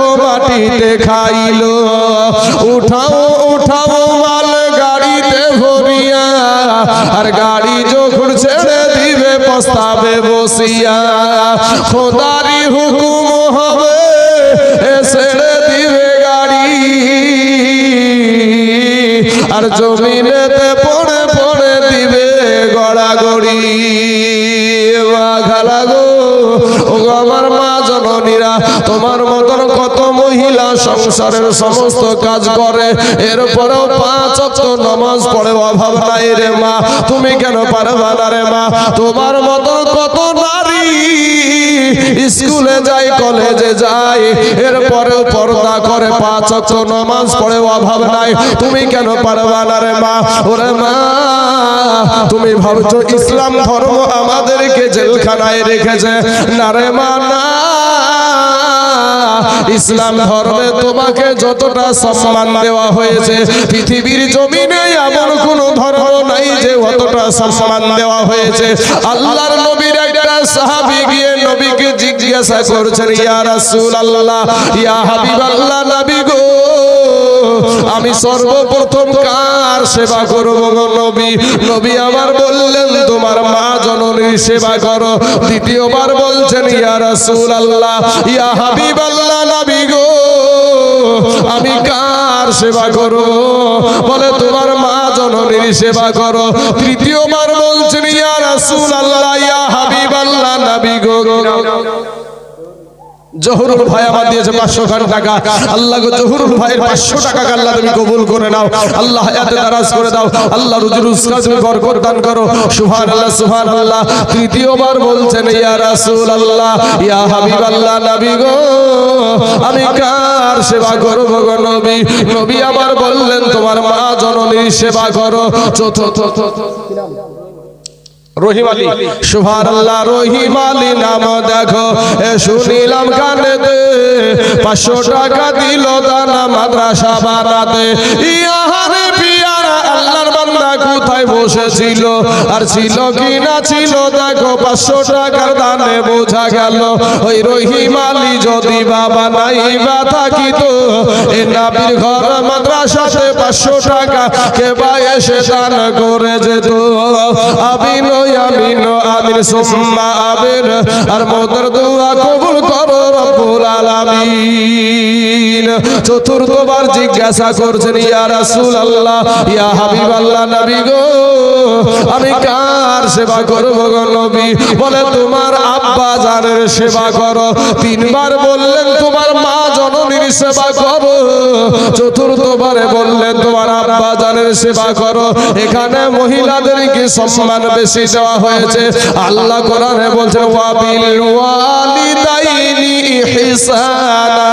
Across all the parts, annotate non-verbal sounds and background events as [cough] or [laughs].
দেখো মাটিতে খাইলো। উঠাও উঠাও মাল গাড়িতে ভরিয়া। আর গাড়ি যখন ছেড়ে দিবে, পস্তাবে বসিয়া। খোদারি হুকুম হবে ছেড়ে দিবে গাড়ি। আর জমিনেতে পড়ে পড়ে দিবে গড়াগড়ি। বাঘালা গো ও গো আমার মা জননীরা, তোমার মতন কত সংসারের সমস্ত কাজ করে। এরপরেও পাঁচ অক্ত নামাজ পড়ে অভাব নাই রে মা। তুমি কেন পারবা না রে মা? তোমার মতন কত নারী স্কুলে যায়, কলেজে যায়, এরপরেও পর্দা করে পাঁচ অক্ত নামাজ পড়ে অভাব নাই। তুমি কেন পারবা না রে মা? ওরে মা, তুমি ভাবছ ইসলাম ধর্ম আমাদেরকে জেলখানায় রেখেছে। না রে মা, না। ইসলাম ধর্মে তোমাকে যতটা সম্মান দেওয়া হয়েছে, পৃথিবীর জমিনে এমন কোন ধর্ম নাই যে অতটা সম্মান দেওয়া হয়েছে। আল্লাহর নবীর একটা সাহাবী গিয়ে নবীকে জিজ্ঞাসা করছেন, ইয়া রাসূলুল্লাহ, ইয়া হাবিবাল্লাহ, নবী গো আমি সর্বপ্রথম কার সেবা করব নবী? নবী আমার বললেন, তোমার মা জননীর সেবা করো। দ্বিতীয়বার বলছেন, ইয়া রাসূলুল্লাহ, ইয়া হাবিবাল্লাহ নবী গো, আমি কার সেবা করব? বলে, তোমার মা জননীর সেবা করো। তৃতীয়বার বলছেন, ইয়া রাসূলুল্লাহ, ইয়া হাবিবাল্লাহ নবী গো। জহুরুল ভাই আমার দিয়েছে পাঁচশো খান টাকা আল্লাহ জহুরুল ভাইয়ের পাঁচশো টাকা আল্লাহ তুমি কবুল করে নাও আল্লাহ হায়াতে দারাজ করে দাও আল্লাহ রুজি রুজগার তুমি বরকত দান করো সুবহান আল্লাহ সুবহান আল্লাহ তৃতীয়বার বলছেন ইয়া রাসূল আল্লাহ ইয়া হাবিব আল্লাহ নবী গো আমি কার সেবা করব গো নবী নবী আমার বললেন তোমার মা জননীর সেবা করো চতুর্থ রহিম আলী। সুভার আল্লাহ রহিম আলী নাম দেখো। এ শুনিলাম কানে দে পাঁচশো টাকা দিল দানা মাদ্রাসা বানাতে। ইয়াহারে বান্দা বসেছিল। আর ছিল কি না ছিল, দেখো পাঁচশো টাকার দানে বোঝা গেল। ওই রহিম আলী যদি বাবা নাই বা থাকিত, এ নাবির ঘর মাদ্রাসাতে পাঁচশো টাকা কে এসে দান করে যেত। আবিন আমিন আমিন সুম্মা আমিন। আর মোদের দোয়া কবুল করো আলামিন। চতুর্থবার জিজ্ঞাসা করছেন, ইয়া রাসূলুল্লাহ, ইয়া হাবিবাল্লাহ নবী গো, আমি কার সেবা করব গো নবী? বলে, তোমার আব্বা জানের সেবা করো। তিনবার বললেন, তোমার মা জননীর সেবা করো। চতুর্থবারে বললেন, তোমার আব্বা জানের সেবা করো। এখানে মহিলাদেরকে সম্মান বেশি দেওয়া হয়েছে। আল্লাহ কোরআনে বলছেন ওয়াবিল ওয়ালিদাইনি ইহসানা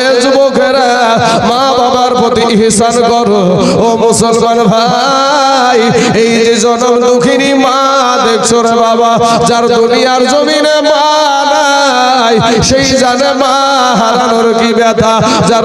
এ যুবকেরা, মা ইহসান করো। ও মুসলমান ভাই, এই যে জনম দুঃখিনী মা, দেখছ রে বাবা, যার দুনিয়ার জমিনে মা নাই, সেই জানে মা হারানোর কি ব্যথা, যার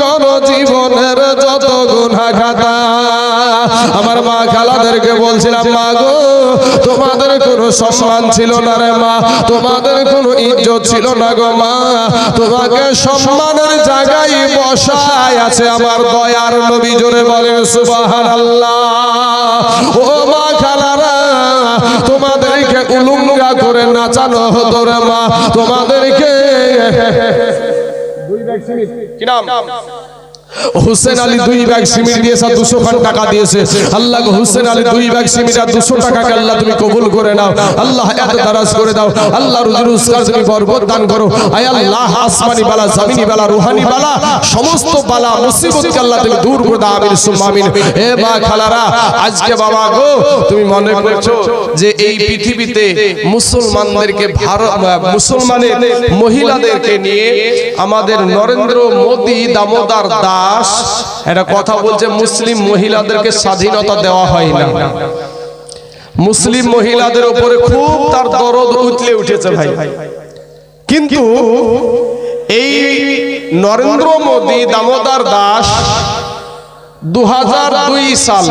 করো জীবনের যত খাতা আমার মা খালাদেরকে বলছিলাম, মা গো, তোমাদের কোনো সম্মান ছিল না রে মা। তোমাদের কোনো ইজ্জত ছিল না গো মা। তোমাকে সম্মানের জায়গায় বসায় আছে আমার দয়ার নবী। জোরে বলেন, সুবহানাল্লাহ। ও মা খালারা তোমাদেরকে উলুঙ্গা করে নাচানো হতো রে মা তোমাদেরকে। কি নাম? হুসেন আলী দুই ব্যাগ সিমেন্ট দিয়েছে দুশো খান টাকা দিয়েছে। আল্লাহ হুসেন আলী দুই ব্যাগ সিমেন্ট আর দুশো টাকাকে আল্লাহ তুমি কবুল করে নাও। আল্লাহ এত দারাজ করে দাও। আল্লাহ তুমি দান করো। আয় আল্লাহ আসমানি বালা জামিনি বালা রুহানি বালা সমস্ত বালা মুসিবতকে আল্লাহ তুমি দূর করে দাও আমিন সুম্মা আমিন। হে মা খালারা আজকে বাবা গো তুমি মনে করছ যে এই পৃথিবীতে মুসলমানদেরকে ভারত মুসলমানের মহিলাদেরকে নিয়ে আমাদের নরেন্দ্র মোদী দামোদর দাস দাস। এটা কথা বলছে মুসলিম মহিলাদেরকে স্বাধীনতা দেওয়া হয় না। মুসলিম মহিলাদের উপরে খুব তার দরদ উতলে উঠেছে ভাই। কিন্তু এই নরেন্দ্র মোদী দামোদার দাস দু হাজার দুই সাল।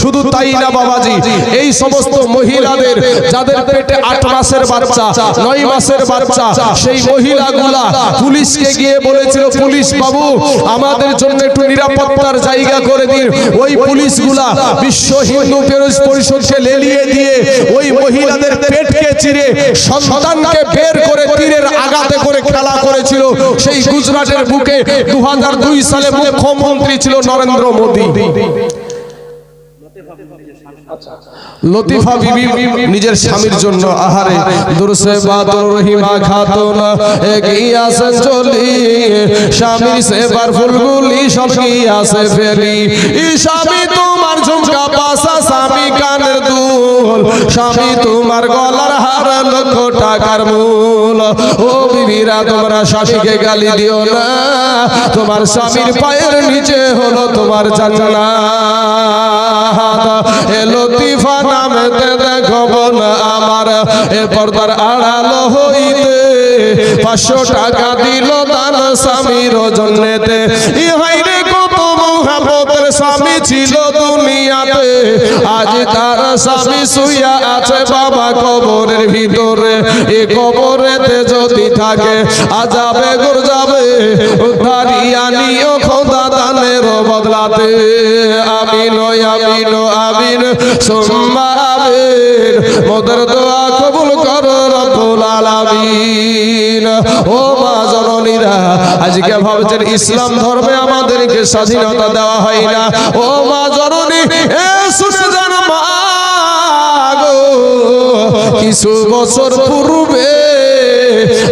শুধু তাই না, বাবাজি, এই সমস্ত মহিলাদের যাদের পেটে আট মাসের বাচ্চা, নয় মাসের বাচ্চা, সেই মহিলাগুলা পুলিশকে গিয়ে বলেছিল, পুলিশ বাবু, আমাদের জন্য একটু নিরাপত্তার জায়গা করে দিন। ওই পুলিশগুলা বিশ্ব হিন্দু পরিষদকে লেলিয়ে দিয়ে ওই মহিলাদের পেটকে চিরে সন্তানকে বের করে তীরের আঘাতে করে খেলা করেছিল। সেই গুজরাটের বুকে দু হাজার দুই সালে মুখ্যমন্ত্রী ছিল নরেন্দ্র মোদী। লতিফা বিবি নিজের স্বামীর জন্য আহারে দুরসে বাদর রহিমা খাতুন এগিয়াছেন চলি। স্বামীর সেবার ফুলগুলি সব গিয়াছে ফেরি ই স্বামী তোমার ঝুমকা পাশা স্বামী কানের দুল। স্বামী তোমার গলার হার লক্ষ টাকার মূল। ও বিবিরা তোমরা স্বামীকে গালি দিও না। তোমার স্বামীর পায়ের নিচে হলো তোমার লতিফা আমার। এ পর্দার আড়াল হইতে পাঁচশো টাকা দিল স্বামীর জন্যেতে। ই হাইরে কত মহাপতের স্বামী ছিল দুনিয়াতে। আজ তার স্বামী শুইয়া আছে বাবা কবরের ভিতরে। এ কবরেতে যদি থাকে, আজাবে গুর যাবে উদ্ধারিয়া নিও খোদা দানের বদলাতে আমিন আমিন আমিন সুম্মা আমিন মোদের দোয়া কবুল কর রব্বুল আলামিন ও মা জননীরা, আজকে ভাবছেন ইসলাম ধর্মে আমাদেরকে স্বাধীনতা দেওয়া হয় না। ও মা জননী, এ যান মা গো, কিছু বছর পূর্বে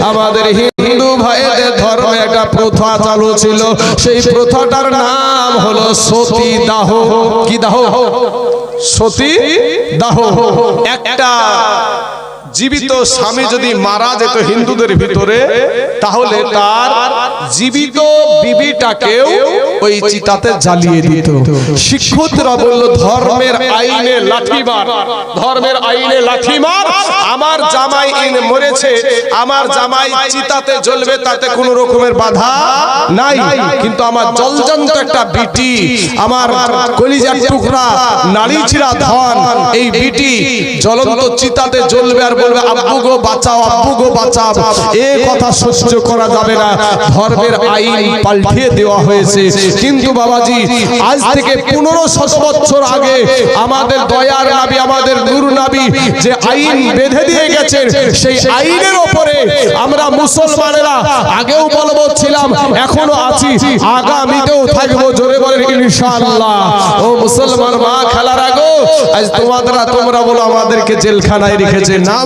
আমাদের হিন্দু ভাইদের ধর্মে একটা প্রথা চালু ছিল। সেই প্রথাটার নাম হলো সতী দাহ। কি দাহ? সতী দাহ। একটা জীবিত স্বামী যদি মারা যেত হিন্দুদের ভিতরে, তাহলে তার জীবিত বিবিটাকেও ওই চিতাতে জ্বালিয়ে দিত। শিক্ষকরা বলল, ধর্মের আইনে লাঠিমার ধর্মের আইনে লাঠিমার আমার জামাই ইন মরেছে, আমার জামাই চিতাতে জ্বলবে, তাতে কোনো রকমের বাধা নাই। কিন্তু আমার জলজন্ত একটা বিটি, আমার কলিজার টুকরা নারী ছিড়া ধন, এই বিটি জ্বলন্ত চিতাতে জ্বলবে আর বলবে আব্বু গো বাঁচাও আব্বু গো বাঁচাও। এ কথা সহ্য করা যাবে না। ধর্মের আইন পাল্টিয়ে দেওয়া হয়েছে। কিন্তু বাবাজি আজ থেকে বছর আগে আমাদের দয়ার নাবি আমাদের নূর নাবি যে আইন বেঁধে দিয়ে গেছেন সেই আইনের ওপরে আমরা মুসলমানেরা আগেও বলব ছিলাম এখনও আছি আগামীতেও থাকব জোরে বলেন ইনশাআল্লাহ। ও মুসলমান মা খেলার আগো আজ তোমাদের তোমরা বলো আমাদেরকে জেলখানায় রেখেছে না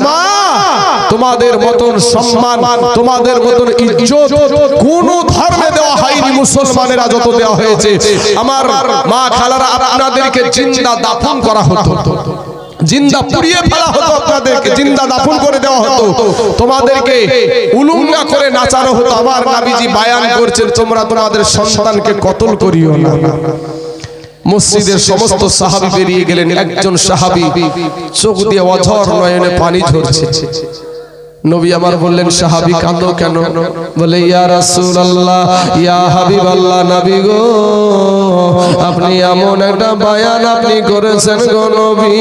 তোমাদের মতন সম্মান, তোমাদের মতন ইজ্জত কোন ধর্মে দেওয়া হয়নি মুসলমানেরা যত দেওয়া হয়েছে। আমার মা খালারা, আপনাদেরকে জিন্দা দাফন করা হতো। জিন্দা পুড়িয়ে ফেলা হতো আপনাদেরকে, জিন্দা দাফন করে দেওয়া হতো। তোমাদেরকে উলুঙ্গা করে নাচানো হতো। আমার নাবিজি বায়ান করছেন, তোমরা তোমাদের সন্তানকে কতল করিও না। মসজিদের সমস্ত সাহাবি বেরিয়ে গেলেন একজন সাহাবি। চোখ দিয়ে অঝর নয়নে পানি ঝরছে। নবী আমার বললেন সাহাবি কাঁদো কেন? বলে ইয়া রাসূলুল্লাহ ইয়া হাবিবাল্লাহ নবী গো আপনি এমন একটা বায়ান আপনি করেছেন গো নবী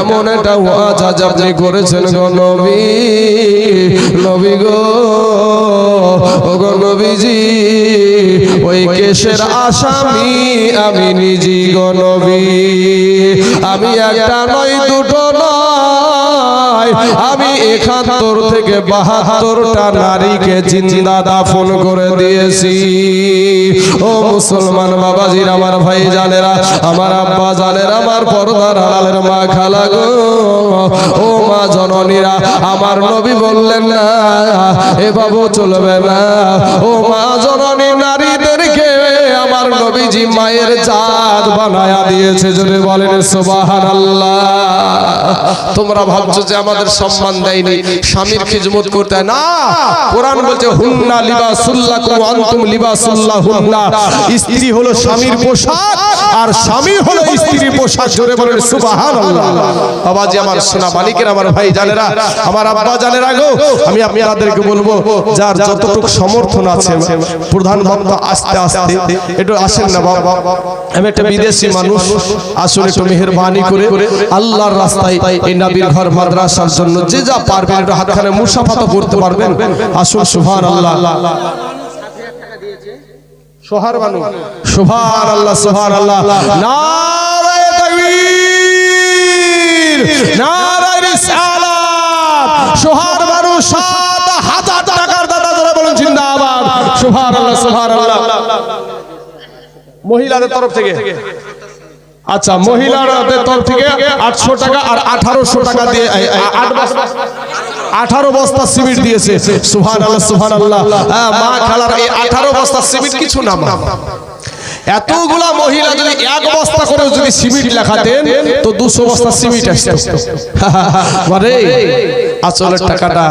এমন একটা ওয়াজ আজ আপনি করেছেন গো নবী নবী গো ও গো নবীজি ওই কেশের আসামি আমি নিজে গো নবী আমি একটা নয় দুটো নয় আমি একাত্তর থেকে বাহাত্তরটা নারীকে জিন্দা দাফন করে দিয়েছি। ও মুসলমান বাবাজির, আমার ভাই জানেরা, আমার আব্বা জানের, আমার পর্দার আড়ালের মা খালা গো। ও মা জননীরা, আমার নবী বললেন না, এ বাবু চলবে না। ও মা জননী আমার নবীজি মায়ের জাত বানায়া দিয়েছে জোরে বলেন সুবহানাল্লাহ। তোমরা ভাবছ যে আমাদের সম্মান দেয়নি, স্বামীর খিজমত করতে না, কোরআন বলছে, হুন্না লিবাসুল্লাকুম ওয়া আনতুম লিবাসুল্লাহুন্না। স্ত্রী হলো স্বামীর পোশাক আর স্বামী হলো স্ত্রীর পোশাক জোরে বলেন, সুবহানাল্লাহ। বাবাজি আমার সোনা মালিকের, আমার ভাই জানেরা, আমার আব্বা জানেরা গো, আমি আপনাদেরকে বলব, যার যতটুকু সমর্থন আছে, প্রধান বক্তা আস্তে আস্তে, একটু আসেন না বাবা, আমি একটা বিদেশি মানুষ, আসলে একটু মেহেরবানি করে, আল্লাহর রাস্তায় এই নবীর ঘর মাদ্রাসার জন্য যে যা পারবেন, একটু হাতখানে মুসাফাত করতে পারবেন। আসুন সুবহান আল্লাহ সোহার বানু সুবহান আল্লাহ সুবহান আল্লাহ। নারায়ে তাকবীর, নারায়ে রিসালাত। সোহার বানু সাত হাজার টাকার দাদা যারা বলেন জিন্দাবাদ। সুবহান আল্লাহ সুবহান আল্লাহ। মহিলাদের তরফ থেকে। আচ্ছা মহিলাদের তরফ থেকে আটশো টাকা আর আঠারোশো টাকা দিয়ে আট বস্তা। আঠারো বস্তা সিমেন্ট দিয়েছে। সুহান আল্লাহ সুহান আল্লাহ হ্যাঁ, মা খালার এই আঠারো বস্তা সিমেন্ট কিছু না মা। এতগুলা মহিলা যদি এক বস্তা করে যদি সিমেন্ট লেখাতেন তো দুশো বস্তা সিমেন্ট আসতো মানে [laughs] আসলের টাকাটা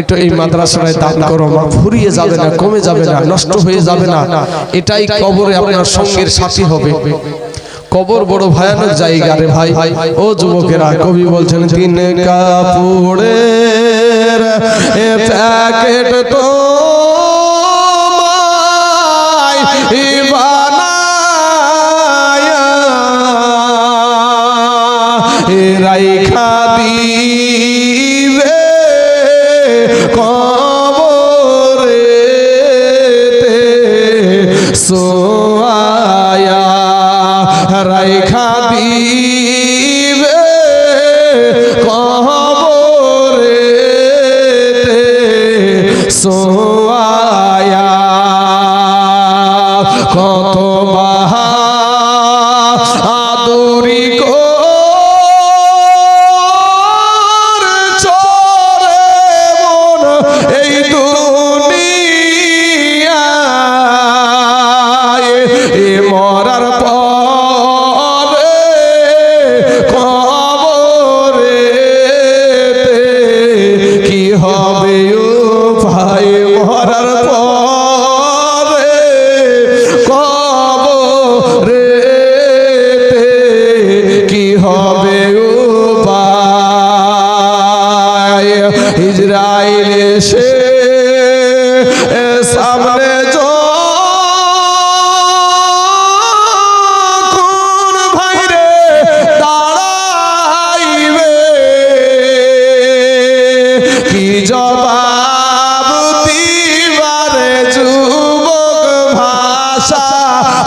একটু এই মাদ্রাসায় দান করো মা। ফুরিয়ে যাবে না কমে যাবে না নষ্ট হয়ে যাবে না। এটাই কবরে আপনার সঙ্গের সাথী হবে। কবর বড় ভয়ানক জায়গা রে ভাই। ভাই ও যুবকেরা কবি বলছেন তিন কাপড়ের এ প্যাকেট তো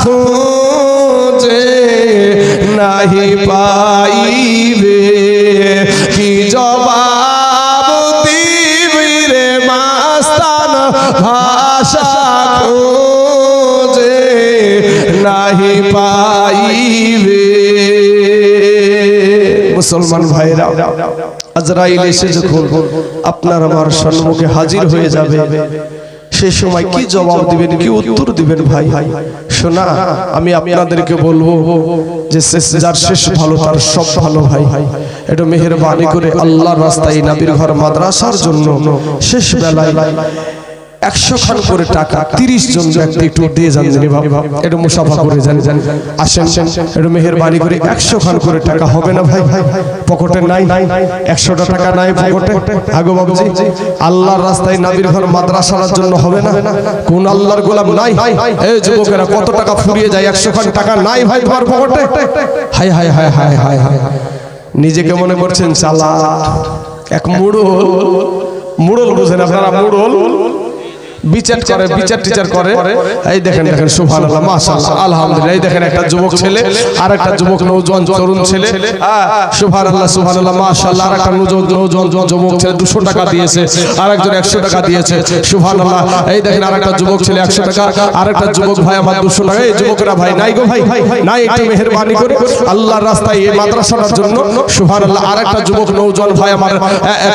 খুঁজে নাহি পাইবে। কি জবাব দিবি রে মাস্তান? ভাষা খুঁজে নাহি পাইবে। মুসলমান ভাইরা, আজরাইল এসে যখন আপনার আমার সম্মুখে হাজির হয়ে যাবে। সে সময় কি জবাব দিবেন? কি উত্তর দিবেন ভাই? ভাই শোনা আমি আপনাদেরকে বলব যে শেষ- যার শেষ ভালো তার সব ভালো ভাই। ভাই। একটু মেহেরবানি করে আল্লাহর রাস্তায় নাবির ঘর মাদ্রাসার জন্য শেষ বেলায় একশো খান করে টাকা তিরিশ জন ব্যক্তি একটু দিয়ে যান একটু মুসাফা করে যান যান। আসেন একটু মেহেরবানি করে একশো খান করে টাকা হবে না ভাই? ভাই পকেটে নাই? নাই। একশোটা টাকা নাই পকেটে? আগো বাবুজি আল্লাহর রাস্তায় নাবির ঘর মাদ্রাসার জন্য হবে না? কোন আল্লাহর গোলাম নাই? এই যুবকেরা কত টাকা ফুরিয়ে যায় একশো খান টাকা নাই ভাই তোমার পকেটে? হাই হাই হাই হাই হাই হাই নিজেকে মনে করছেন চালা। এক মুড়ল মুড়ল বুঝেন আপনারা? মুড়ল বিচার করে বিচার টিচার করে। এই দেখেন দেখেন আলহামদুলিল্লাহ এই দেখেন একটা যুবক ছেলে আর একটা যুবক নওজোয়ান তরুণ ছেলে। সুবহানাল্লাহ মাশাআল্লাহ আর একটা যুবক ছেলে 200 টাকা দিয়েছে। আর একজন 100 টাকা দিয়েছে। সুবহানাল্লাহ এই দেখেন আর একটা যুবক ছেলে 100 টাকা আর একটা যুবক ভাই আমার 200 টাকা। এই যুবকরা ভাই নাই গো ভাই নাই একটু মেহেরবানি করে। আল্লাহর রাস্তায় এই মাদ্রাসার জন্য সুবহানাল্লাহ আর একটা যুবক নওজোয়ান ভাই আমার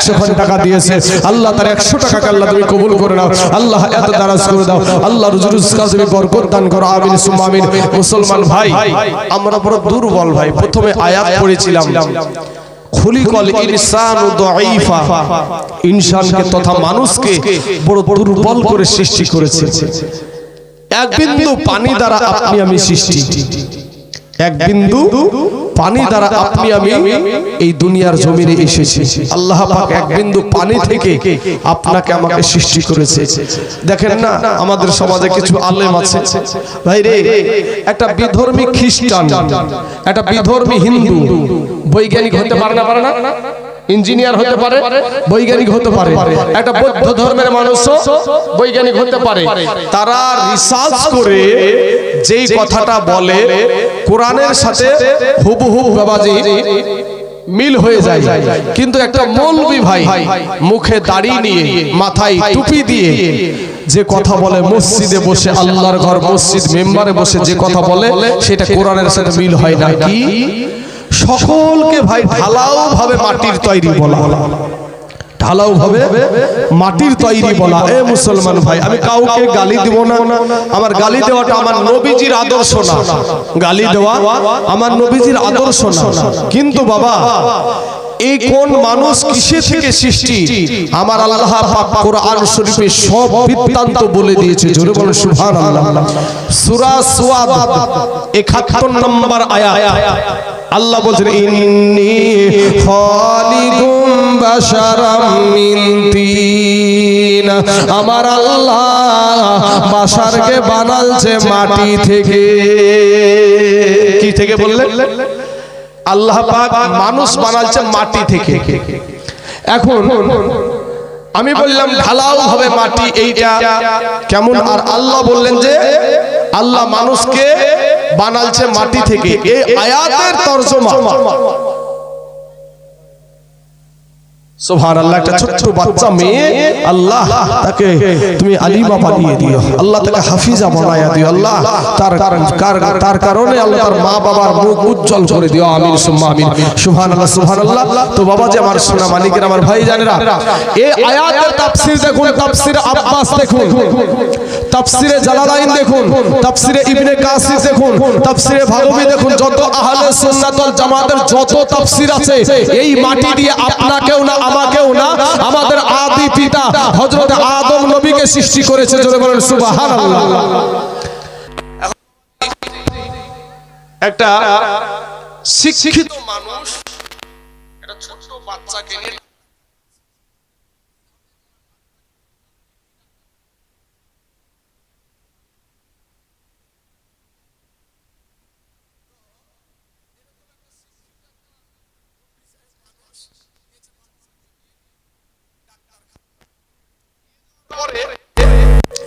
100 টাকা দিয়েছে। আল্লাহ তার 100 টাকা আল্লাহ তুমি কবুল করে নাও আল্লাহ এত দারাজ করে দাও। আল্লাহ রুজুরুজ তুমি বরকত দান করো। আমিন, সুম্মা আমিন। মুসলমান ভাই, আমরা বড় দুর্বল ভাই। প্রথমে আয়াত পড়েছিলাম। বড় করে পানি দ্বারা আপনি আমি সৃষ্টি। এক বিন্দু পানি দ্বারা আপনি আমি এই দুনিয়ার জমিনে এসেছি। আল্লাহ পাক এক বিন্দু পানি থেকে আপনাকে আমাকে সৃষ্টি করেছে। দেখেন না আমাদের সমাজে কিছু আলেম আছে। ভাই রে একটা বিধর্মী খ্রিস্টান। একটা বিধর্মী হিন্দু। বৈজ্ঞানিক হতে পারে না পারে না? ইঞ্জিনিয়ার হতে পারে বৈজ্ঞানিক হতে পারে। একটা বৌদ্ধ ধর্মের মানুষও বৈজ্ঞানিক হতে পারে। তারা রিসার্চ করে যেই কথাটা বলে কোরআনের সাথে হুবহু বাবাজি মিল হয়ে যায়। কিন্তু একটা মৌলবি ভাই মুখে দাড়ি নিয়ে মাথায় টুপি দিয়ে যে কথা বলে মসজিদে বসে আল্লাহর ঘর মসজিদ মেম্বারে বসে যে কথা বলে সেটা কোরআনের সাথে মিল হয় না কি সকলকে ভাই ঢালাও ভাবে মাটির তৈরি বলা ঢালাও ভাবে মাটির তৈরি বলা। এ মুসলমান ভাই আমি কাউকে গালি দিব না। আমার গালি দেওয়াটা আমার নবীজির আদর্শ না। গালি দেওয়া আমার নবীজির আদর্শ না। কিন্তু বাবা এই কোন মানুষ কিসে থেকে সৃষ্টি? আমার আল্লাহ পাক কোরআন শরীফে সব বৃত্তান্ত বলে দিয়েছে জোরে বলে সুবহানাল্লাহ। সূরা সুয়াদ 71 নম্বর আয়াত। আল্লাহ বলছেন, ইন্নী খালিকুম বাশারাম মিন তিন। আমার আল্লাহ বাশারকে বানালছে মাটি থেকে। কি থেকে বললেন? আল্লাহ পাক মানুষ বানালছে মাটি থেকে। এখন আমি বললাম, ঢালাও হবে মাটি এইটা। কেমন? আর আল্লাহ বললেন যে, আল্লাহ মানুষকে বানালছে মাটি থেকে। এই আয়াতের তরজমা। সোভান আল্লাহ একটা ছোট্ট বাচ্চা মেয়ে। আল্লাহ তাকে তুমি আলিমা বানিয়ে দিও। আল্লাহ তাকে হাফিজা বানায়া দিও। আল্লাহ তার তার কারণে আল্লাহ তার মা বাবার মুখ উজ্জ্বল করে দিও। আমিন সুম্মা আমিন। সুবহান আল্লাহ সুবহান আল্লাহ তো বাবা যে আমার সোনা মালিকের আমার ভাই জানেরা এই আয়াতের তাফসীর দেখুন তাফসীর আব্বাস দেখুন। তাফসীরে জালালাইন দেখুন। তাফসীরে ইবনে কাসির দেখুন। তাফসীরে ভাগবী দেখুন। যত আহলে সুন্নাত ওয়াল জামাতের যত তাফসীর আছে এই মাটি দিয়ে আপনাকেও না আমাকেও না, আমাদের আদি পিতা হজরত আদম নবীকে সৃষ্টি করেছে জোরে বলেন সুবহানাল্লাহ। একটা শিক্ষিত মানুষ, একটা ছোট্ট বাচ্চাকে নিয়ে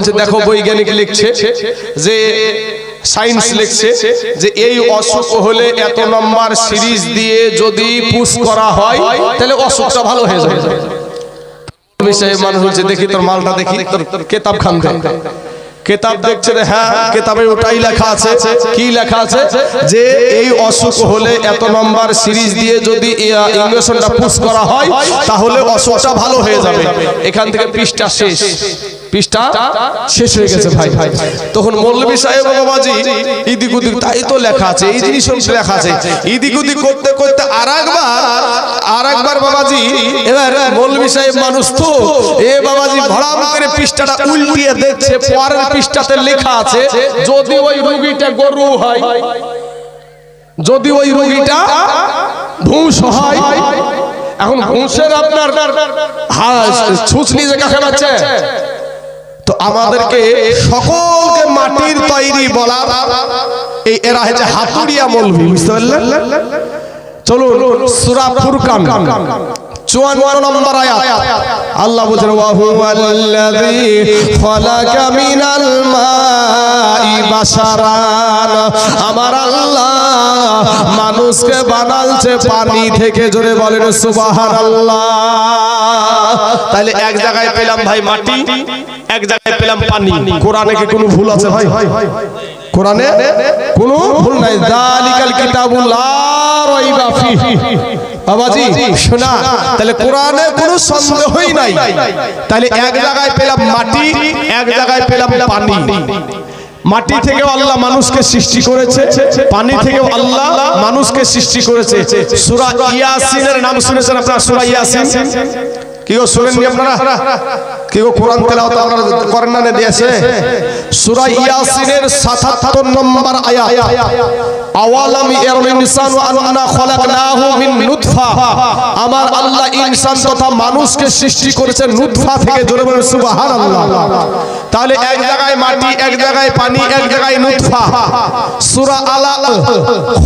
বলছে দেখো বৈজ্ঞানিক লিখছে যে সায়েন্স লিখছে যে এই অসুখ হলে এত নম্বর সিরিজ দিয়ে যদি পুশ করা হয় তাহলে অসুখটা ভালো হয়ে যাবে। বিষয়ে মানুষ বলছে দেখি তোর মালটা দেখি। তোর কেতাব খান কেতাব দেখছে রে, হ্যাঁ কেতাবে ওটাই লেখা আছে। কি লেখা আছে? যে এই অসুখ হলে এত নম্বর সিরিজ দিয়ে যদি ইঞ্জেকশনটা পুশ করা হয় তাহলে অসুখটা ভালো হয়ে যাবে। এখান থেকে পৃষ্ঠা শেষ। পৃষ্ঠা শেষ হয়ে গেছে ভাই। ভাই তখন মৌলভী সাহেব বাবাজি ইদিক তাই তো লেখা আছে, এই জিনিস লেখা আছে। ইদিক করতে করতে আর একবার আর একবার বাবাজি, এবার মৌলভী সাহেব মানুষ তো এ বাবাজি ভড়াম করে পৃষ্ঠাটা উল্টিয়ে পৃষ্ঠাতে লেখা আছে, যদি ওই রোগীটা গরু হয়, যদি ওই রোগীটা ভূষ হয়। এখন ঘুষের আপনার ছুঁচনি যে কাকে পাচ্ছে তো আমাদেরকে সকলকে মাটির তৈরি বলার এই এরা হচ্ছে হাতুড়িয়া মলবি বুঝতে পারলেন? চলুন সূরা ফুরকান। নম্বর আয়াত। আল্লাহ খালাকা মিনাল মাই বাশারান আমার আল্লাহ মানুষকে বানালছে পানি থেকে জোরে বলেন সুবহানাল্লাহ। তাহলে এক জায়গায় পেলাম ভাই মাটি এক জায়গায় পেলাম পানি। কোরআনে কি কোনো ভুল আছে ভাই? কোরআনে কোনো ভুল নাই। যালিকাল কিতাবুল লা রাইবা ফিহি। বাবাজি শোনা। তাহলে কোরআনে কোনো সন্দেহই নাই। তাহলে এক জায়গায় পেলাম মাটি এক জায়গায় পেলাম পানি। মাটি থেকেও আল্লাহ মানুষকে সৃষ্টি করেছে পানি থেকেও আল্লাহ মানুষকে সৃষ্টি করেছে। সুরা ইয়াসিনের নাম শুনেছেন আপনারা? সুরা ইয়াসিন। কি গো শুনেননি আপনারা? কি গো কোরআন তেলাওয়াত আপনারা করেন না দিয়েছে। সূরা ইয়াসিনের 77 নম্বর আয়াত। আওয়ালাম ইয়ারুল ইনসানু আন্না খলাকনাহু মিন নুতফা। আমার আল্লাহ ইনসান তথা মানুষকে সৃষ্টি করেছে নুতফা থেকে জোরে বলেন সুবহানাল্লাহ। তাহলে এক জায়গায় মাটি এক জায়গায় পানি এক জায়গায় নুতফা। সূরা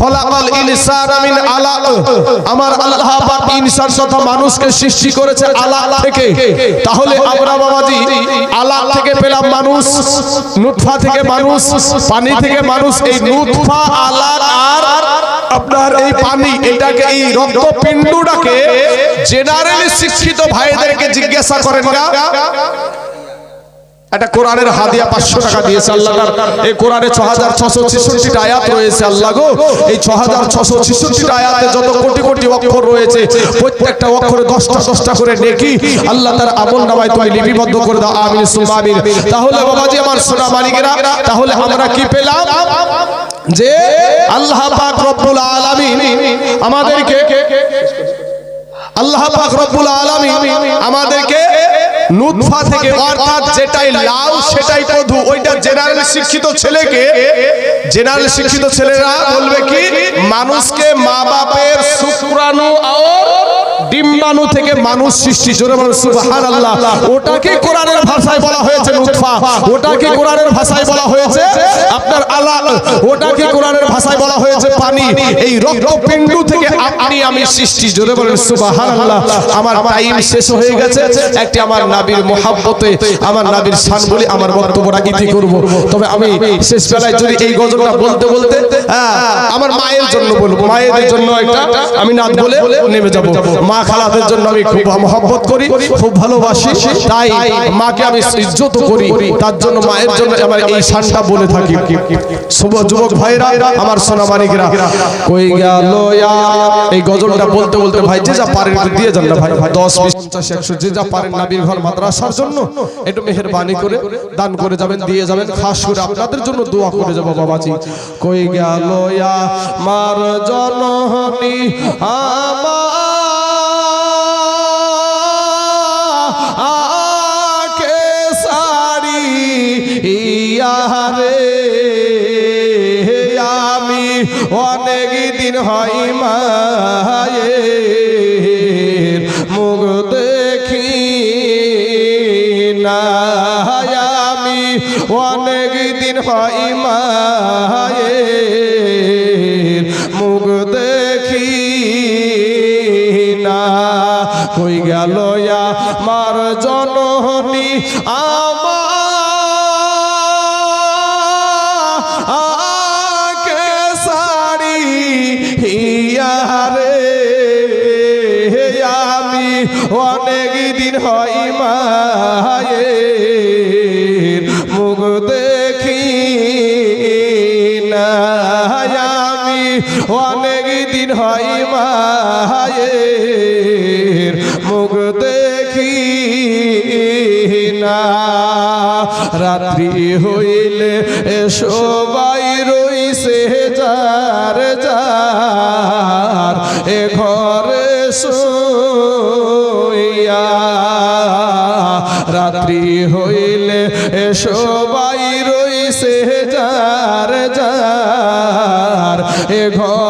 খলাকাল ইনসানা মিন আমার আল্লাহ পাক ইনসান তথা মানুষকে সৃষ্টি করেছে আলাক থেকে। তাহলে আমরা বাবাজি আলাক থেকে পেলাম মানুষ। নুতফা থেকে মানুষ পানি থেকে মানুষ এই নুতফা আলার আর আপনার এই পানি এটাকে এই রক্তপিণ্ডটাকে জেনারেলি শিক্ষিত ভাইদেরকে জিজ্ঞাসা করেন না। একটা কোরআনের হাদিয়া পাঁচশো টাকা দিয়েছে আল্লাহ এই কোরআনে ছ হাজার ছশো ছেষট্টিটা আয়াত রয়েছে আল্লাহ গো। এই ছ হাজার ছশো ছেষট্টিটা আয়াতে যত কোটি কোটি অক্ষর রয়েছে, প্রত্যেকটা অক্ষরে দশটা দশটা করে নেকি। আল্লাহ তার আমল নামায় তুমি লিপিবদ্ধ করে দাও। আমিন, সুম্মা আমিন। তাহলে বাবাজি আমার সোনা মালিকেরা, তাহলে আমরা কি পেলাম? যে আল্লাহ পাক রব্বুল আলামিন আমাদেরকে আল্লাহ পাক রব্বুল আলামিন আমাদেরকে নুতফা থেকে অর্থাৎ যেটাই লাউ সেটাই কধু ওইটা জেনারেল শিক্ষিত ছেলেকে জেনারেল শিক্ষিত ছেলেরা বলবে কি? মানুষকে মা বাপের শুক্রাণু আর ডিম্বাণু থেকে মানুষ সৃষ্টি জোরে বলুন সুবহানাল্লাহ। ওটাকে কোরআনের ভাষায় বলা হয়েছে নুতফা। ওটাকে কোরআনের ভাষায় বলা হয়েছে আপনার আলা ওটাকে কোরআনের ভাষায় বলা হয়েছে পানি। এই রক্তপিণ্ড থেকে আপনি আমি সৃষ্টি জোরে বলেন সুবহানাল্লাহ। আমার টাইম শেষ হয়ে গেছে। একটি আমার নাবির মোহাব্বতে আমার নাবির শান বলে আমার বক্তব্যটা ইতি করব? তবে আমি শেষ বেলায় যদি এই গজলটা বলতে বলতে হ্যাঁ, আমার মায়ের জন্য বলব। মায়ের জন্য একটা আমি নাচ বলে নেমে যাব। মা খালাদের জন্য আমি খুব মহব্বত করি, খুব ভালোবাসি। তাই মাকে আমি ইজ্জত করি। তার জন্য মায়ের জন্য আমার এই শানটা বলে থাকি। শুভ যুবক ভাইরা, আমার সোনা মানিকরা কই গেল এই গজলটা বলতে বলতে ভাই, যে যা পারেন দিয়ে যান না ভাই। দশ, বিশ, পঞ্চাশ, একশো, যে যা পারেন নাবির ঘর মাদ্রাসার জন্য একটু মেহেরবানি করে দান করে যাবেন, দিয়ে যাবেন। খাস করে আপনাদের জন্য দোয়া করে যাব বাবাজি। কই গেল মার জননী আমাকে ইয়ারে আমি অনেক দিন হয় মায়ের মুখ দেখি না। আমি অনেক দিন হয় মায়ের মুখ দেখি না। কই গেল আমার জননী আমাকে অনেক দিন হয় মায়ের মুখ দেখি না আমি অনেক দিন হয় মায়ের মুখ দেখি না। রাত্রি হইলে সবাই রইছে যার যার। এ ঘরে শুইয়া রাত্রি হইলে সবাই রইছে যার যার। এ ঘরে